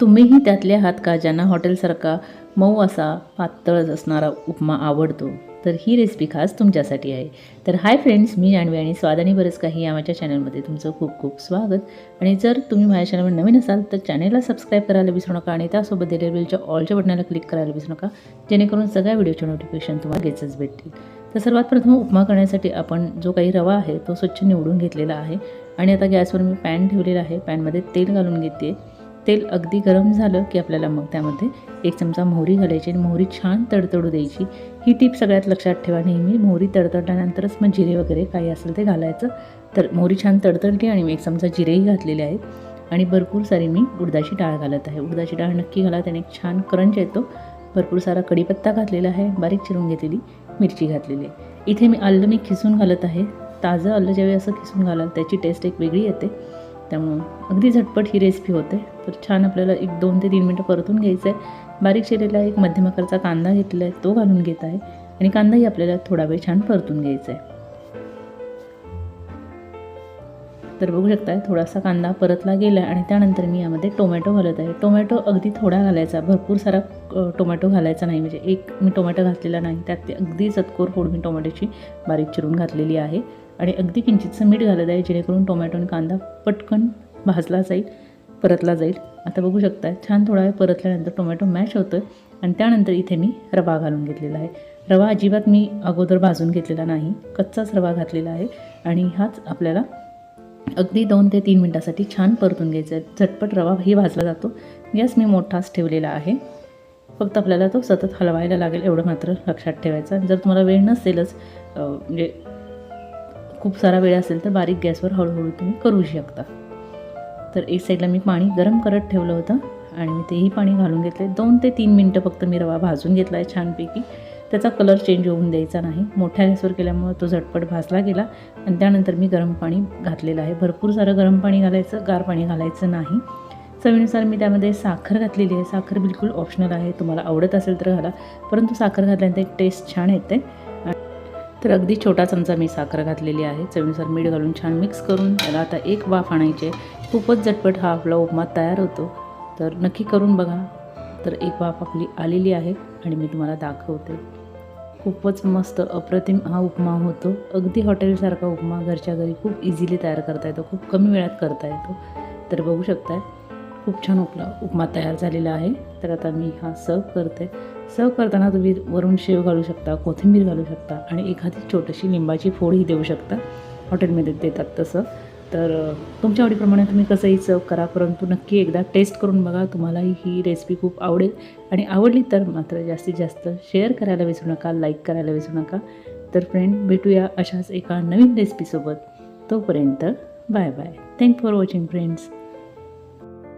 तुम्हीही त्यातले आहात का? ज्यांना हॉटेलसारखा मऊ असा पातळच असणारा उपमा आवडतो. तर ही रेसिपी खास तुमच्यासाठी आहे. तर हाय फ्रेंड्स मी जाणवी आणि स्वाद आणि बरंच काही या माझ्या चॅनलमध्ये तुमचं खूप खूप स्वागत. आणि जर तुम्ही माझ्या चॅनलवर नवीन असाल तर चॅनलला सबस्क्राईब करायला विसरू नका आणि त्यासोबत दिलेल्या बिलच्या ऑलच्या बटनाला क्लिक करायला विसरू नका. जेणेकरून सगळ्या व्हिडिओचे नोटिफिकेशन तुम्हाला घेतच भेटतील. तर सर्वात प्रथम उपमा करण्यासाठी आपण जो काही रवा आहे तो स्वच्छ निवडून घेतलेला आहे. आणि आता गॅसवर मी पॅन ठेवलेला आहे. पॅनमध्ये तेल घालून घेते. तेल अगदी गरम झालं की आपल्याला मग त्यामध्ये एक चमचा मोहरी घालायची आणि मोहरी छान तडतडू द्यायची. ही टीप सगळ्यात लक्षात ठेवा नेहमी. मोहरी तडतडल्यानंतरच मग जिरे वगैरे काही असेल ते घालायचं. तर मोहरी छान तडतडली आणि मी एक चमचा जिरेही घातलेले आहेत. आणि भरपूर सारी मी उडदाची डाळ घालत आहे. उडदाची डाळ नक्की घाला त्याने एक छान करंज येतो. भरपूर सारा कढीपत्ता घातलेला आहे. बारीक चिरून घेतलेली मिरची घातलेली आहे. इथे मी आलं मी खिसून घालत आहे. ताजं आलं ज्यावेळी असं खिसून घालाल त्याची टेस्ट एक वेगळी येते. त्यामुळं. अगदी झटपट ही रेसिपी होते. तर छान आपल्याला एक दोन ते तीन मिनटं परतून घ्यायचं आहे बारीक चिरलेला एक मध्यम आकाराचा कांदा घेतलेला आहे तो घालून घेत आहे. आणि कांदाही आपल्याला थोडा वेळ छान परतून घ्यायचा आहे तर बघू शकताय थोडासा कांदा परतला गेला आणि त्यानंतर मी यामध्ये टोमॅटो घालत आहे. टोमॅटो अगदी थोडा घालायचा भरपूर सारा टोमॅटो घालायचा नाही. म्हणजे एक मी टोमॅटो घातलेला नाही. त्यात अगदी चतकोर फोड मी टोमॅटोची बारीक चिरून घातलेली आहे. आणि अगदी किंचितचं मीठ घालत आहे जेणेकरून टोमॅटो आणि कांदा पटकन भाजला जाईल परतला जाईल. आता बघू शकता छान थोडा वेळ परतल्यानंतर टोमॅटो मॅश होतं आहे आणि त्यानंतर इथे मी रवा घालून घेतलेला आहे. रवा अजिबात मी अगोदर भाजून घेतलेला नाही कच्चाच रवा घातलेला आहे आणि हाच आपल्याला अगदी दोन ते तीन मिनटासाठी छान परतून घ्यायचा आहे. झटपट रवाही भाजला जातो. गॅस मी मोठाच ठेवलेला आहे. फक्त आपल्याला तो सतत हलवायला लागेल एवढं मात्र लक्षात ठेवायचं जर तुम्हाला वेळ नसेलच म्हणजे खूप सारा वेळ असेल तर बारीक गॅसवर हळूहळू तुम्ही करू शकता. तर एक साईडला मी पाणी गरम करत ठेवलं होतं आणि मी तेही पाणी घालून घेतले दोन ते तीन मिनटं फक्त मी रवा भाजून घेतला आहे छानपैकी. त्याचा कलर चेंज होऊन द्यायचा नाही. मोठ्या गॅसवर केल्यामुळं तो झटपट भाजला गेला आणि त्यानंतर मी गरम पाणी घातलेलं आहे. भरपूर सारं गरम पाणी घालायचं गार पाणी घालायचं नाही. चवीनुसार मी त्यामध्ये साखर घातलेली आहे. साखर बिलकुल ऑप्शनल आहे. तुम्हाला आवडत असेल तर घाला परंतु साखर घातल्यानंतर एक टेस्ट छान येते. तर अगदी छोटा चमचा मी साखर घातलेली आहे. चवीनुसार मीठ घालून छान मिक्स करून त्याला आता एक वाफ आणायचे खूपच झटपट हा आपला उपमा तयार होतो. तर नक्की करून बघा. तर एक वाफ आपली आलेली आहे आणि मी तुम्हाला दाखवते. खूपच मस्त अप्रतिम हा उपमा होतो. अगदी हॉटेलसारखा उपमा घरच्या घरी खूप इझिली तयार करता येतो. खूप कमी वेळात करता येतो. तर बघू शकताय खूप छान उपला उपमा तयार झालेला आहे. तर आता मी हा सर्व करते. सर्व करताना तुम्ही वरून शेव घालू शकता कोथिंबीर घालू शकता आणि एखादी छोटीशी लिंबाची फोडही देऊ शकता. हॉटेलमध्ये देतात तसं. तर तुमच्या आवडीप्रमाणे तुम्ही कसंही सर्व करा परंतु नक्की एकदा टेस्ट करून बघा. तुम्हालाही ही रेसिपी खूप आवडेल. आणि आवडली तर मात्र जास्तीत जास्त शेअर करायला विसरू नका लाईक करायला विसरू नका. तर फ्रेंड भेटूया अशाच एका नवीन रेसिपीसोबत तोपर्यंत bye bye thank for watching friends